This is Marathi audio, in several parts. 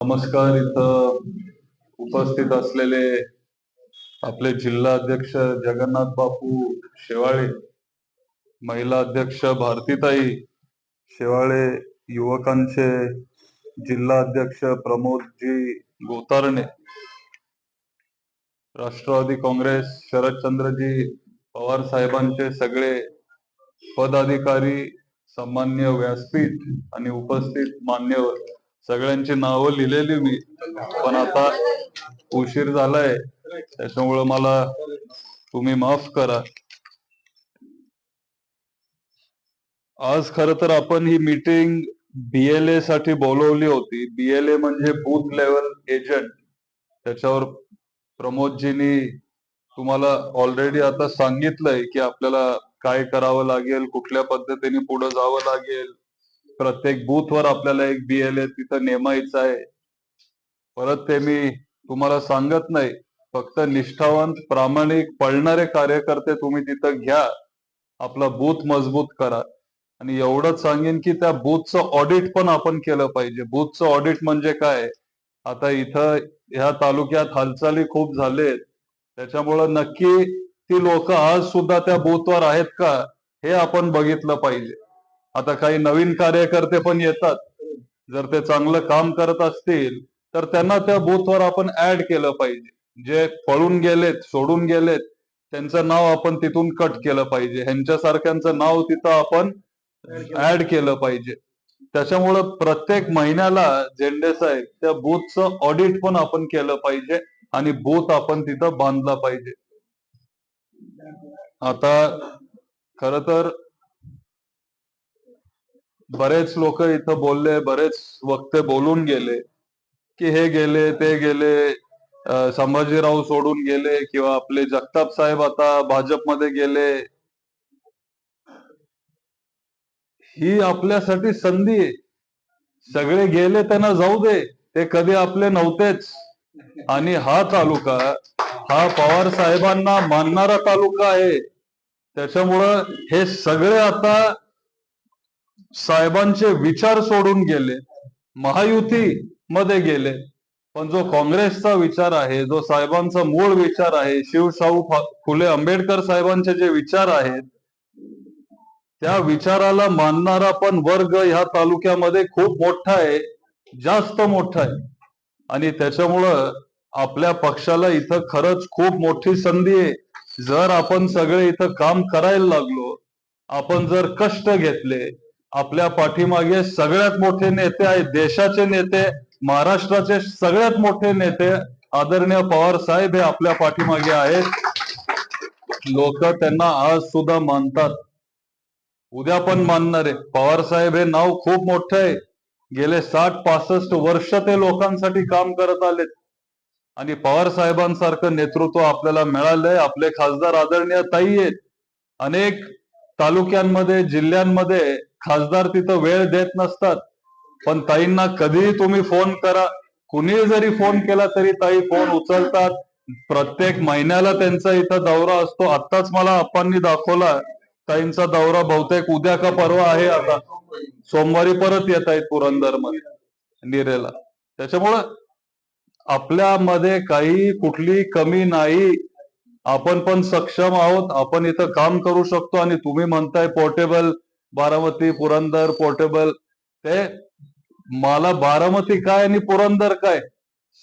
नमस्कार इथं उपस्थित असलेले आपले जिल्हा अध्यक्ष जगन्नाथ बापू शेवाळे महिला अध्यक्ष भारतीताई शेवाळे युवकांचे जिल्हा अध्यक्ष प्रमोदजी गोतारणे राष्ट्रवादी काँग्रेस शरदचंद्रजी पवार साहेबांचे सगळे पदाधिकारी सामान्य व्यासपीठ आणि उपस्थित मान्यवर. सगळ्यांची नावं लिहिलेली मी. पण आता उशीर झालाय. त्याच्यामुळं मला तुम्ही माफ करा. आज खर तर आपण ही मीटिंग बीएलए साठी बोलवली होती. बीएलए म्हणजे बूथ लेवल एजंट त्याच्यावर प्रमोदजींनी तुम्हाला ऑलरेडी आता सांगितलंय की आपल्याला काय करावं लागेल कुठल्या पद्धतीने पुढे जावं लागेल. प्रत्येक बूथवर आपल्याला एक बीएलए तिथं नेमायचं आहे. परत ते मी तुम्हाला सांगत नाही फक्त निष्ठावंत प्रामाणिक पळणारे कार्यकर्ते तुम्ही तिथं घ्या. आपला बूथ मजबूत करा. आणि एवढंच सांगेन की त्या बूथचं ऑडिट पण आपण केलं पाहिजे. बूथचं ऑडिट म्हणजे काय? आता इथं ह्या तालुक्यात हालचाली खूप झालेत. त्याच्यामुळं नक्की ती लोक आज सुद्धा त्या बूथवर आहेत का? हे आपण बघितलं पाहिजे. आता काही नवीन कार्यकर्ते पण येतात. जर ते चांगलं काम करत असतील तर त्यांना त्या बूथवर आपण ऍड केलं पाहिजे. जे पळून गेलेत सोडून गेलेत त्यांचं नाव आपण तिथून कट केलं पाहिजे. ह्यांच्यासारख्यांचं नाव तिथं आपण ऍड केलं पाहिजे. त्याच्यामुळं प्रत्येक महिन्याला झेंडे साहेब त्या बूथचं ऑडिट पण आपण केलं पाहिजे आणि बूथ आपण तिथं बांधला पाहिजे. आता खर तर बरेच लोक इथं बोलले बरेच वक्ते बोलून गेले की हे गेले ते गेले संभाजीराव सोडून गेले किंवा आपले जगताप साहेब आता भाजपमध्ये गेले. ही आपल्यासाठी संधी सगळे गेले त्यांना जाऊ दे ते कधी आपले नव्हतेच. आणि हा तालुका हा पवार साहेबांना मानणारा तालुका आहे. त्याच्यामुळं हे सगळे आता साहेबांचे विचार सोडून गेले महायुती मध्ये गेले. पण जो काँग्रेसचा विचार आहे जो साहेबांचा मूळ विचार आहे शिवशाहू फुले आंबेडकर साहेबांचे जे विचार आहेत त्या विचाराला मानणारा पण वर्ग ह्या तालुक्यामध्ये खूप मोठा आहे जास्त मोठा आहे. आणि त्याच्यामुळं आपल्या पक्षाला इथं खरंच खूप मोठी संधी आहे. जर आपण सगळे इथं काम करायला लागलो आपण जर कष्ट घेतले आपल्या पाठीमागे सगळ्यात मोठे नेते आहेत देशाचे नेते महाराष्ट्राचे सगळ्यात मोठे नेते आदरणीय पवार साहेब हे आपल्या पाठीमागे आहेत. लोक त्यांना आज सुद्धा मानतात. उद्या पण मानणार. आहे पवार साहेब हे नाव खूप मोठं आहे. गेले साठ पासष्ट वर्ष ते लोकांसाठी काम करत आलेत. आणि पवार साहेबांसारखं नेतृत्व आपल्याला मिळालंय. आपले खासदार आदरणीय ताई आहेत. अनेक तालुक्यांमध्ये जिल्ह्यांमध्ये खासदार तिथं वेळ देत नसतात. पण ताईंना कधीही तुम्ही फोन करा. कुणी जरी फोन केला तरी ताई फोन उचलतात. प्रत्येक महिन्याला त्यांचा इथं दौरा असतो. आत्ताच मला आपांनी दाखवला. ताईंचा दौरा बहुतेक उद्या का परवा आहे आता. सोमवारी परत येत आहेत पुरंदरमध्ये निरेला. त्याच्यामुळं आपल्यामध्ये काही कुठली कमी नाही. आपण पण सक्षम आहोत. आपण इथं काम करू शकतो आणि तुम्ही म्हणताय पोर्टेबल बारामती पुरंदर पोर्टेबल. ते मला बारामती काय आणि पुरंदर काय?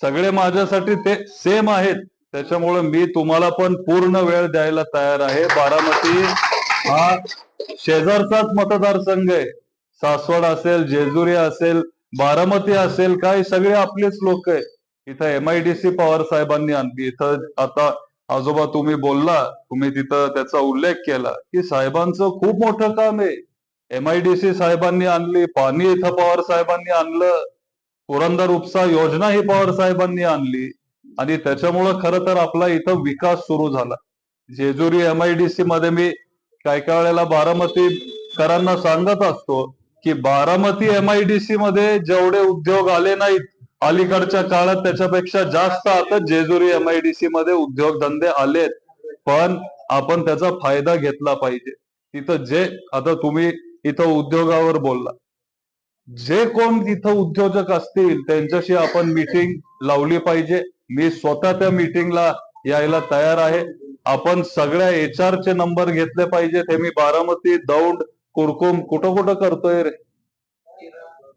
सगळे माझ्यासाठी ते सेम आहेत. त्याच्यामुळे मी तुम्हाला पण पूर्ण वेळ द्यायला तयार आहे. बारामती हा शेजारचाच मतदारसंघ आहे. सासवड असेल जेजुरी असेल बारामती असेल काय सगळे आपलेच लोक आहे इथं एमआयडीसी पवार साहेबांनी आणली. इथं आता आजोबा तुम्ही बोलला तुम्ही तिथं त्याचा उल्लेख केला की साहेबांचं खूप मोठं काम आहे. एम आयडीसी साहेबांनी आणली पाणी इथं पवार साहेबांनी आणलं पुरंदर उपसा योजना ही पवार साहेबांनी आणली आणि त्याच्यामुळं खरं तर आपला इथं विकास सुरू झाला. जेजुरी एम आयडीसी मध्ये मी काय काय वेळेला बारामतीकरांना सांगत असतो की बारामती एम आयडीसी मध्ये जेवढे उद्योग आले नाहीत अलीकडच्या काळात त्याच्यापेक्षा जास्त आता जेजुरी एमआयडीसी मध्ये उद्योगधंदे आलेत पण आपण त्याचा फायदा घेतला पाहिजे. तिथं जे आता तुम्ही इथं उद्योगावर बोलला. जे कोण तिथं उद्योजक असतील त्यांच्याशी आपण मीटिंग लावली पाहिजे. मी स्वतः त्या मीटिंगला यायला तयार आहे. आपण सगळ्या एच आर चे नंबर घेतले पाहिजेत हे मी बारामती दौंड कुरकुम कुठं कुठं करतोय रे?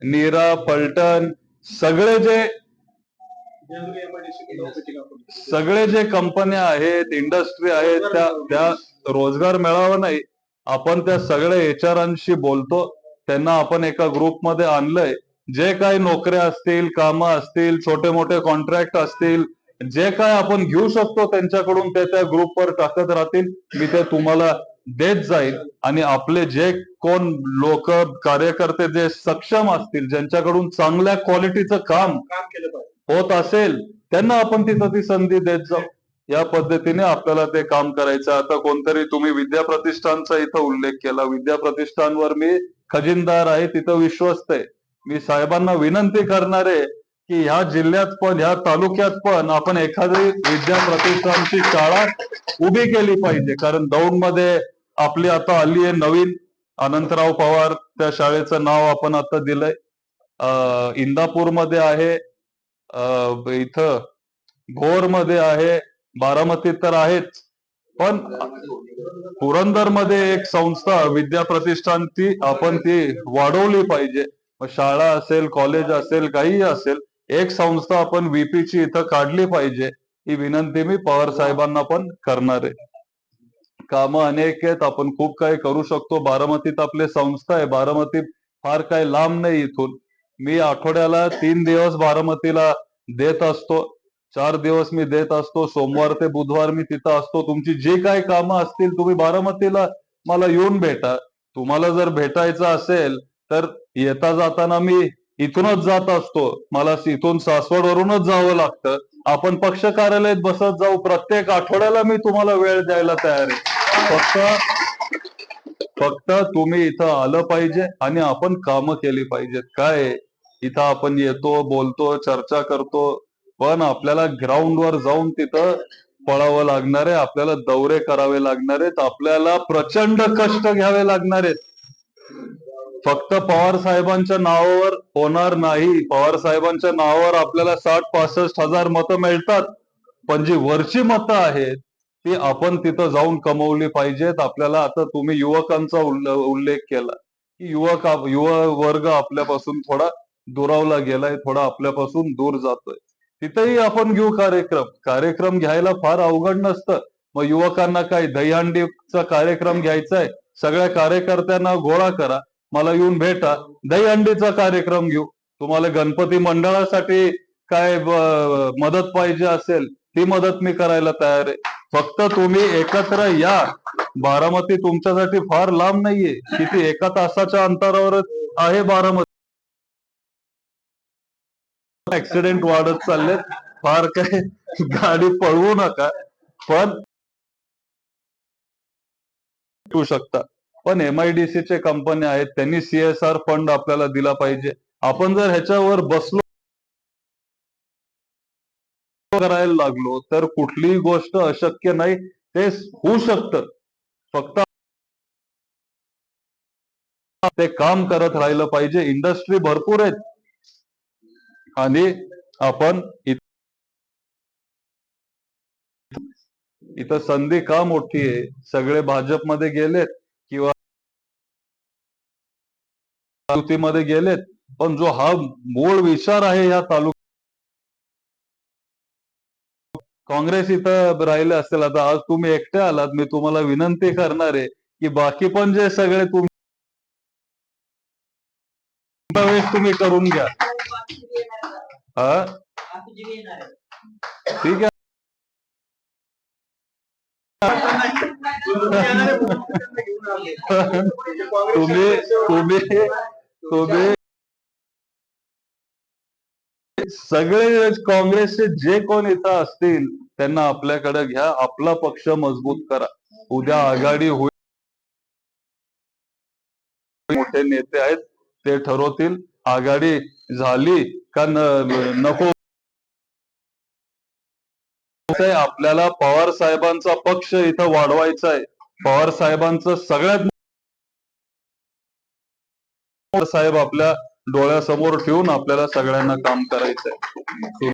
नीरा पलटण सगळे जे सगळे जे कंपन्या आहेत इंडस्ट्री आहेत त्या त्या रोजगार मिळावा नाही. आपण त्या सगळ्या एचआरांशी बोलतो. त्यांना आपण एका ग्रुपमध्ये आणलंय. जे काही नोकऱ्या असतील कामं असतील छोटे मोठे कॉन्ट्रॅक्ट असतील जे काय आपण घेऊ शकतो त्यांच्याकडून ते त्या ग्रुपवर टाकत राहतील. मी ते तुम्हाला देत जाईल आणि आपले जे कोण लोक कार्यकर्ते जे सक्षम असतील ज्यांच्याकडून चांगल्या क्वालिटीचं काम होत असेल त्यांना आपण तिथं ती संधी देत जाऊ. या पद्धतीने आपल्याला ते काम करायचं आता कोणतरी तुम्ही विद्या प्रतिष्ठानचा इथं उल्लेख केला. विद्या प्रतिष्ठानवर मी खजिनदार आहे तिथं विश्वस्त आहे. मी साहेबांना विनंती करणार आहे की ह्या जिल्ह्यात पण ह्या तालुक्यात पण आपण एखादी विद्या प्रतिष्ठानची शाळा उभी केली पाहिजे. कारण दौंडमध्ये आपली आता आली आहे नवीन अनंतराव पवार त्या शाळेचं नाव आपण आता दिलंय. इंदापूर इंदापूरमध्ये आहे. इथं भोरमध्ये आहे. बारामतीत तर आहेच. पण पुरंदरमध्ये एक संस्था विद्या प्रतिष्ठान ती आपण ती वाढवली पाहिजे. शाळा असेल कॉलेज असेल काहीही असेल एक संस्था आपण व्हीपीची ची इथं काढली पाहिजे. ही विनंती मी पवार साहेबांना पण करणार आहे. कामं अनेक आहेत. आपण खूप काही करू शकतो. बारामतीत आपले संस्था आहे. बारामती फार काही लांब नाही इथून. मी आठवड्याला तीन दिवस बारामतीला देत असतो. चार दिवस मी देत असतो. सोमवार ते बुधवार मी तिथं असतो. तुमची जी काही कामं असतील तुम्ही बारामतीला मला येऊन भेटा. तुम्हाला जर भेटायचं असेल तर येता जाताना मी इथूनच जात असतो. मला इथून सासवडवरूनच जावं लागतं. आपण पक्ष कार्यालयात बसत जाऊ. प्रत्येक आठवड्याला मी तुम्हाला वेळ द्यायला तयार आहे. फक्त फक्त तुम्ही इथं आलं पाहिजे आणि आपण कामं केली पाहिजेत. काय? इथं आपण येतो बोलतो चर्चा करतो पण आपल्याला ग्राउंडवर जाऊन तिथं पळावं लागणार आहे आपल्याला दौरे करावे लागणार आहेत आपल्याला प्रचंड कष्ट घ्यावे लागणार आहेत. फक्त पवार साहेबांच्या नावावर होणार नाही. पवार साहेबांच्या नावावर आपल्याला साठ पासष्ट हजार मतं मिळतात. पण जी वरची मतं आहेत ती आपण तिथं जाऊन कमवली पाहिजेत. आपल्याला आता तुम्ही युवकांचा उल्लेख केला. की युवक युवा वर्ग आपल्यापासून थोडा दुरावला गेलाय थोडा आपल्यापासून दूर जातोय. तिथेही आपण घेऊ कार्यक्रम. कार्यक्रम घ्यायला फार अवघड नसतं. मग युवकांना काय दहीहंडीचा कार्यक्रम घ्यायचा आहे सगळ्या कार्यकर्त्यांना गोळा करा. मला येऊन भेटा. दहीहंडीचा कार्यक्रम घेऊ. तुम्हाला गणपती मंडळासाठी काय मदत पाहिजे असेल ती मदत मी करायला तयार आहे. फक्त तुम्ही एकत्र या. बारामती तुमच्यासाठी फार लांब नाहीये. किती एका तासाच्या अंतरावर आहे बारामती. ऍक्सिडेंट वाढत चाललेत. फार काय गाडी पळवू नका. पण ठेवू शकता. पण एमआयडीसी चे कंपन्या आहेत. त्यांनी सीएसआर फंड आपल्याला दिला पाहिजे. आपण जर ह्याच्यावर बसलो करायला लागलो तर कुठलीही गोष्ट अशक्य नाही ते होऊ शकतं. फक्त ते काम करत राहिलं पाहिजे. इंडस्ट्री भरपूर आहेत. आणि आपण इथं संधी का मोठी आहे? सगळे भाजपमध्ये गेलेत किंवा युतीमध्ये गेलेत पण जो हा मूळ विचार आहे या तालुक्यात काँग्रेस इथं राहिले असेल आता आज तुम्ही एकटे आलात मी तुम्हाला विनंती करणार आहे की बाकी पण जे सगळे तुम तुम्ही करून घ्या. हा? ठीक आहे. तुम्ही तुम्ही तुम्ही सगळे काँग्रेसचे जे कोण इथं असतील त्यांना आपल्याकडे घ्या आपला पक्ष मजबूत करा. उद्या आघाडी होईल. मोठे नेते आहेत ते ठरवतील आघाडी झाली का न- नको. आपल्याला पवार साहेबांचा पक्ष इथं वाढवायचा आहे. पवार साहेबांचं सगळ्यात साहेब आपल्या डोळ्यासमोर ठेवून आपल्याला सगळ्यांना काम करायचंय.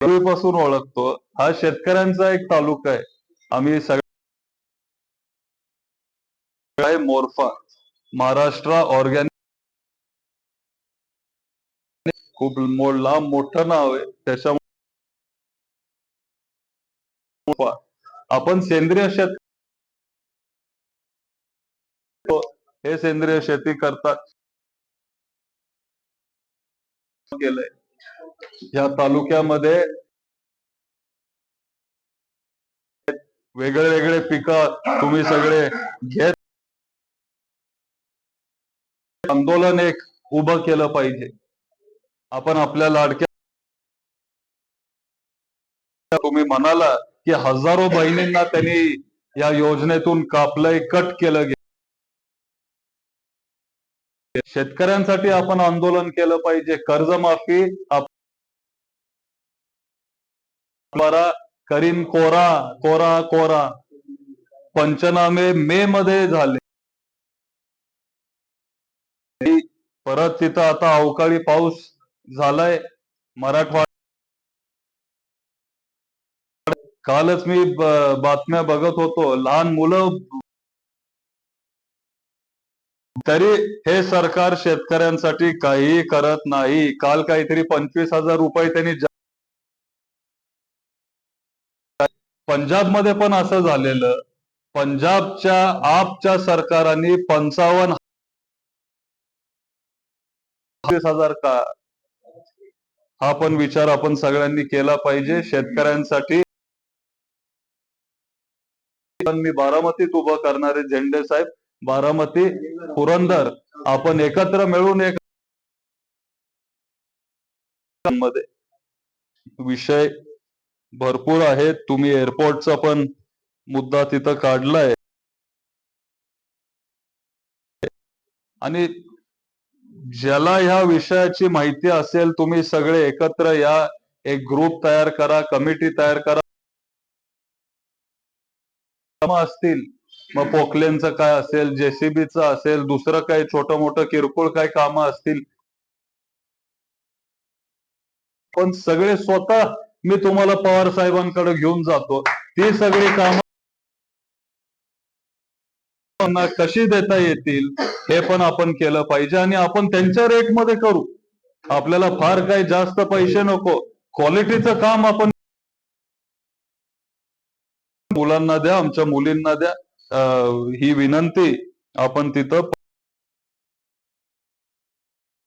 पूर्वीपासून ओळखतो. हा शेतकऱ्यांचा एक तालुका आहे. आम्ही सगळे मोरफा महाराष्ट्र ऑर्गॅनिक खूप मो- लांब मोठं नाव आहे. त्याच्यामुळे आपण सेंद्रिय शेत हे सेंद्रिय शेती करतात. केलंय. या तालुक्यामध्ये वेगळे वेगळे पिकं तुम्ही सगळे घेत आंदोलन एक उभं केलं पाहिजे. आपण आपल्या लाडक्या तुम्ही म्हणाला की हजारो बहिणींना त्यांनी या योजनेतून कापलंय कट केलं शेतकऱ्यांसाठी आपण आंदोलन केलं पाहिजे. कर्जमाफी आप- करीन कोरा कोरा कोरा. पंचनामे मे मध्ये झाले. परत तिथं आता अवकाळी पाऊस झालाय. मराठवाडा कालच मी बातम्या बघत होतो. लहान मुलं तरी हे सरकार शेतकऱ्यांसाठी काही करत नाही. काल काहीतरी पंचवीस हजार रुपये त्यांनी पंजाबमध्ये पंजाबमध्ये पण असं झालेलं. पंजाबच्या आपच्या सरकारांनी पंचावन्न हजार का? हा पण विचार आपण सगळ्यांनी केला पाहिजे. शेतकऱ्यांसाठी पण मी बारामतीत उभं करणारे झेंडे साहेब बारामती पुरंदर. आपण एकत्र मिळून एक मध्ये विषय भरपूर आहेत तुम्ही एअरपोर्टचा पण मुद्दा तिथं काढलाय. आणि ज्याला ह्या विषयाची माहिती असेल तुम्ही सगळे एकत्र या. एक ग्रुप तयार करा कमिटी तयार करा. असतील. मग पोकलेनचं काय असेल जेसीबीचं असेल दुसरं काही छोटं मोठं किरकोळ काही कामं असतील? पण सगळे स्वतः मी तुम्हाला पवार साहेबांकडे घेऊन जातो. ती सगळी कामं कशी देता येतील हे पण आपण केलं पाहिजे आणि आपण त्यांच्या रेटमध्ये करू. आपल्याला फार काही जास्त पैसे नको. क्वालिटीचं काम आपण मुलांना द्या आमच्या मुलींना द्या. ही विनंती आपण तिथं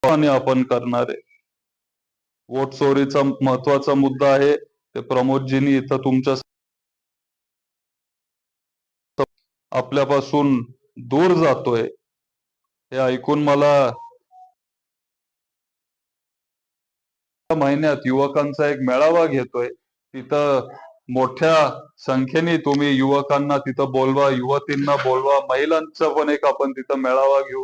आणि आपण करणार आहे. वोट चोरीचा महत्त्वाचा मुद्दा आहे. ते प्रमोदजींनी इथं तुमच्या आपल्यापासून दूर जातोय. हे ऐकून मला महिन्यात युवकांचा एक मेळावा घेतोय. तिथं मोठ्या संख्येने तुम्ही युवकांना तिथं बोलवा युवतींना बोलवा महिलांचा पण एक आपण तिथं मेळावा घेऊ.